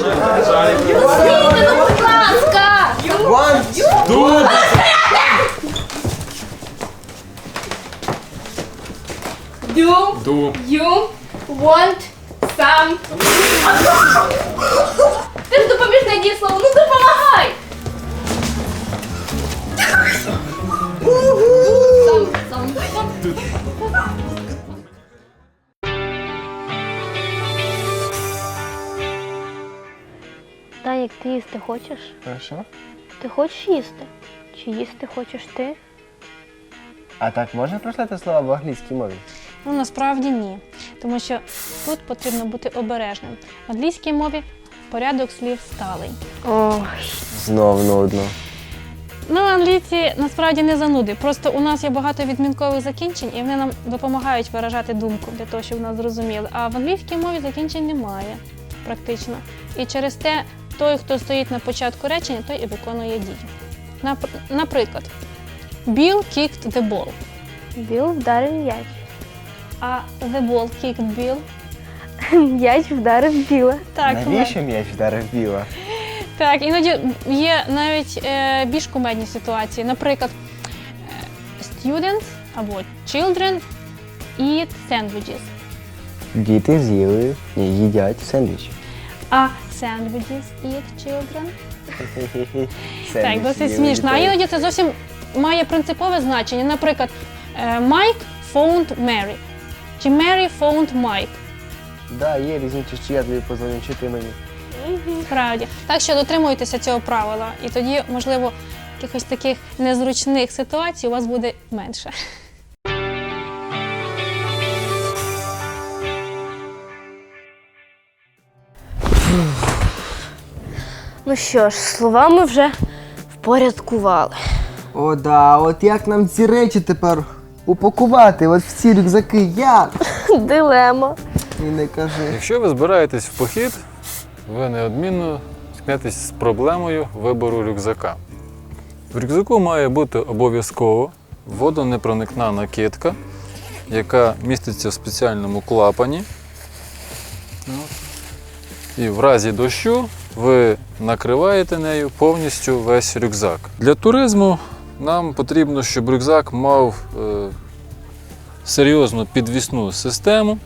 Стійте, ну будь ласка! Do Ду. you want some? хочеш? Що? Ти хочеш їсти? Чи їсти хочеш ти? А так можна прочитати слова в англійській мові? Ну насправді ні. Тому що тут потрібно бути обережним. В англійській мові порядок слів сталий. Ой, Знов нудно. Ну, англійці насправді не зануди. Просто у нас є багато відмінкових закінчень, і вони нам допомагають виражати думку для того, щоб нас зрозуміли. А в англійській мові закінчень немає практично. І через те той, хто стоїть на початку речення, той і виконує дію. Наприклад, Bill kicked the ball, Біл вдарив м'яч. а the ball kicked Bill. М'яч вдарив біла. Так, Навіщо м'яч вдарив біла? Так, іноді є навіть е, більш кумедні ситуації. Наприклад, е, students або children eat sandwiches, Діти з'їли і їдять сендвіч. А sandwiches eat children. Так, досить смішно. А іноді це зовсім має принципове значення. Наприклад, е, Mike phoned Mary. Чи Mary phoned Mike. Да, є різниця, чи я тобі позвоню, чи ти мені. Справді. Так що дотримуйтеся цього правила, і тоді, можливо, якихось таких незручних ситуацій у вас буде менше. Ну що ж, слова ми вже впорядкували. О, да, от як нам ці речі тепер упакувати? От в ці рюкзаки як? Дилема. І не кажи. Якщо ви збираєтесь в похід, ви неодмінно зіткнетесь з проблемою вибору рюкзака. В рюкзаку має бути обов'язково водонепроникна накидка, яка міститься в спеціальному клапані. І в разі дощу ви накриваєте нею повністю весь рюкзак. Для туризму нам потрібно, щоб рюкзак мав е, серйозну підвісну систему,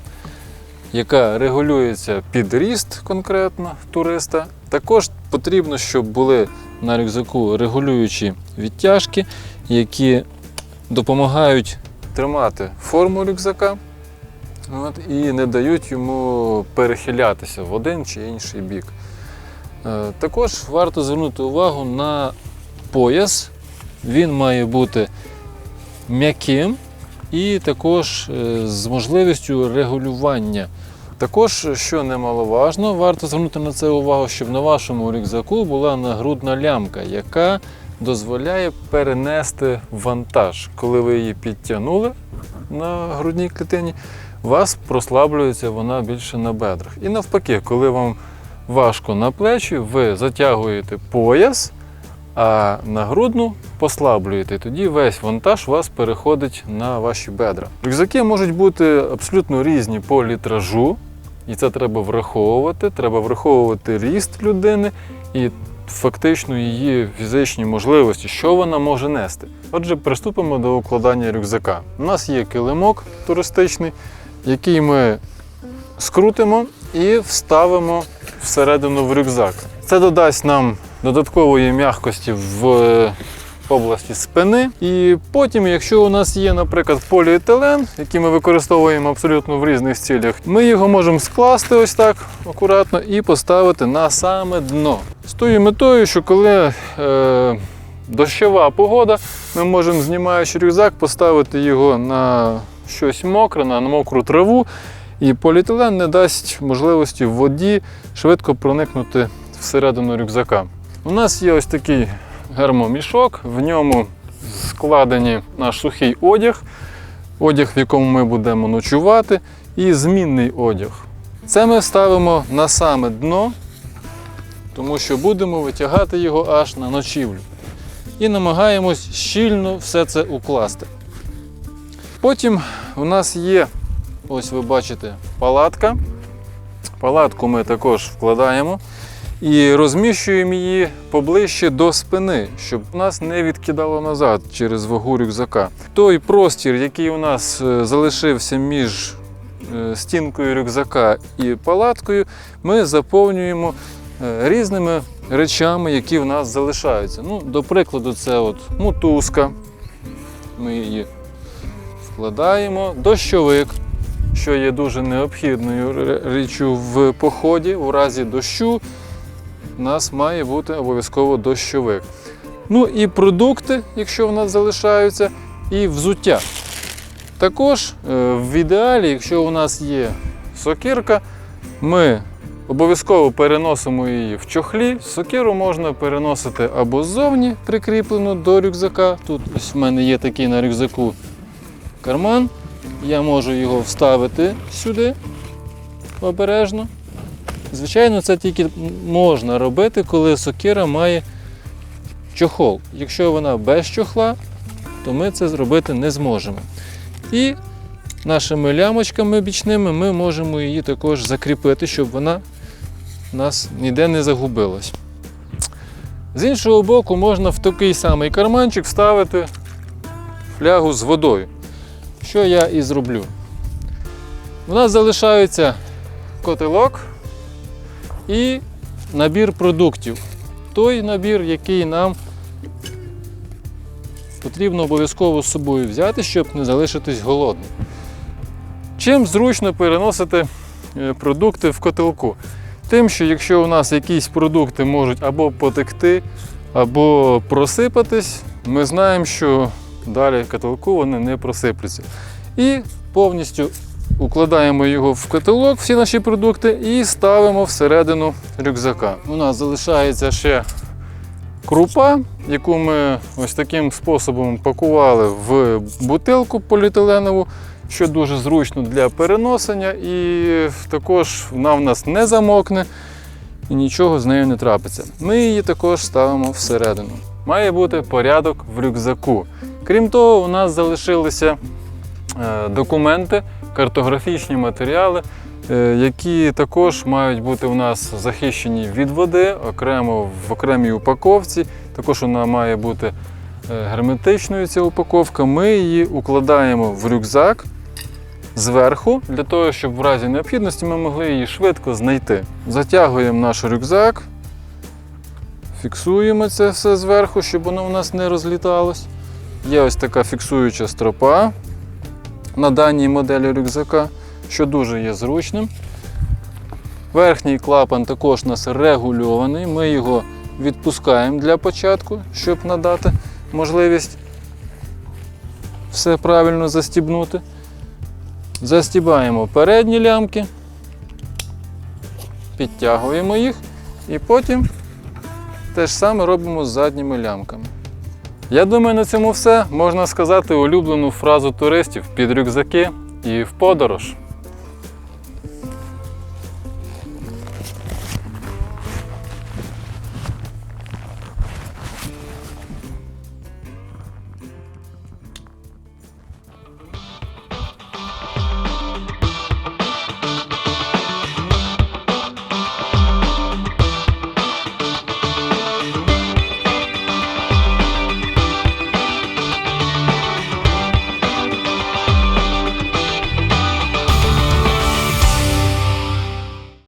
яка регулюється під ріст конкретно туриста. Також потрібно, щоб були на рюкзаку регулюючі відтяжки, які допомагають тримати форму рюкзака от, і не дають йому перехилятися в один чи інший бік. Е, Також варто звернути увагу на пояс. Він має бути м'яким і також е, з можливістю регулювання. Також, що немаловажно, варто звернути на це увагу, щоб на вашому рюкзаку була нагрудна лямка, яка дозволяє перенести вантаж. Коли ви її підтягнули на грудній клітині, вас прослаблюється вона більше на бедрах. І навпаки, коли вам важко на плечі, ви затягуєте пояс, а на грудну послаблюєте. Тоді весь вантаж у вас переходить на ваші бедра. Рюкзаки можуть бути абсолютно різні по літражу, і це треба враховувати. Треба враховувати ріст людини і фактично її фізичні можливості, що вона може нести. Отже, приступимо до укладання рюкзака. У нас є килимок туристичний, який ми скрутимо і вставимо всередину в рюкзак. Це додасть нам додаткової м'якості в е, області спини. І потім, якщо у нас є, наприклад, поліетилен, який ми використовуємо абсолютно в різних цілях, ми його можемо скласти ось так акуратно і поставити на саме дно. З тою метою, що коли е, дощова погода, ми можемо, знімаючи рюкзак, поставити його на щось мокре, на мокру траву. І поліетилен не дасть можливості воді швидко проникнути всередину рюкзака. У нас є ось такий гермомішок, в ньому складені наш сухий одяг, одяг, в якому ми будемо ночувати, і змінний одяг. Це ми ставимо на саме дно, тому що будемо витягати його аж на ночівлю. І намагаємось щільно все це укласти. Потім у нас є, ось ви бачите, палатка. Палатку ми також вкладаємо. і розміщуємо її поближче до спини, щоб нас не відкидало назад через вагу рюкзака. Той простір, який у нас е, залишився між е, стінкою рюкзака і палаткою, ми заповнюємо е, різними речами, які в нас залишаються. Ну, до прикладу, це от мотузка. Ми її вкладаємо, дощовик, що є дуже необхідною річчю в поході. У разі дощу у нас має бути обов'язково дощовик. Ну і продукти, якщо в нас залишаються, і взуття. Також е, в ідеалі, якщо у нас є сокирка, ми обов'язково переносимо її в чохлі. Сокиру можна переносити або ззовні, прикріплену до рюкзака. Тут ось в мене є такий на рюкзаку карман. Я можу його вставити сюди обережно. Звичайно, це тільки можна робити, коли сокира має чохол. Якщо вона без чохла, то ми це зробити не зможемо. І нашими лямочками бічними ми можемо її також закріпити, щоб вона нас ніде не загубилась. З іншого боку, можна в такий самий карманчик вставити флягу з водою. Що я і зроблю. У нас залишається котелок і набір продуктів. Той набір, який нам потрібно обов'язково з собою взяти, щоб не залишитись голодним. Чим зручно переносити е, продукти в котелку? Тим, що якщо у нас якісь продукти можуть або потекти, або просипатись, ми знаємо, що далі в котелку вони не просипляться. І повністю укладаємо його в котелок, всі наші продукти, і ставимо всередину рюкзака. У нас залишається ще крупа, яку ми ось таким способом пакували в бутилку поліетиленову, що дуже зручно для переносення, і також вона в нас не замокне і нічого з нею не трапиться. Ми її також ставимо всередину. Має бути порядок в рюкзаку. Крім того, у нас залишилися е, документи, картографічні матеріали, е, які також мають бути у нас захищені від води, окремо в окремій упаковці. Також вона має бути е, герметичною ця упаковка. Ми її укладаємо в рюкзак зверху, для того, щоб в разі необхідності ми могли її швидко знайти. Затягуємо наш рюкзак, фіксуємо це все зверху, щоб воно у нас не розліталось. Є ось така фіксуюча стропа на даній моделі рюкзака, що дуже є зручним. Верхній клапан також у нас регульований. Ми його відпускаємо для початку, щоб надати можливість все правильно застібнути. Застібаємо передні лямки, підтягуємо їх і потім те ж саме робимо з задніми лямками. Я думаю, на цьому все. Можна сказати улюблену фразу туристів під рюкзаки і в подорож.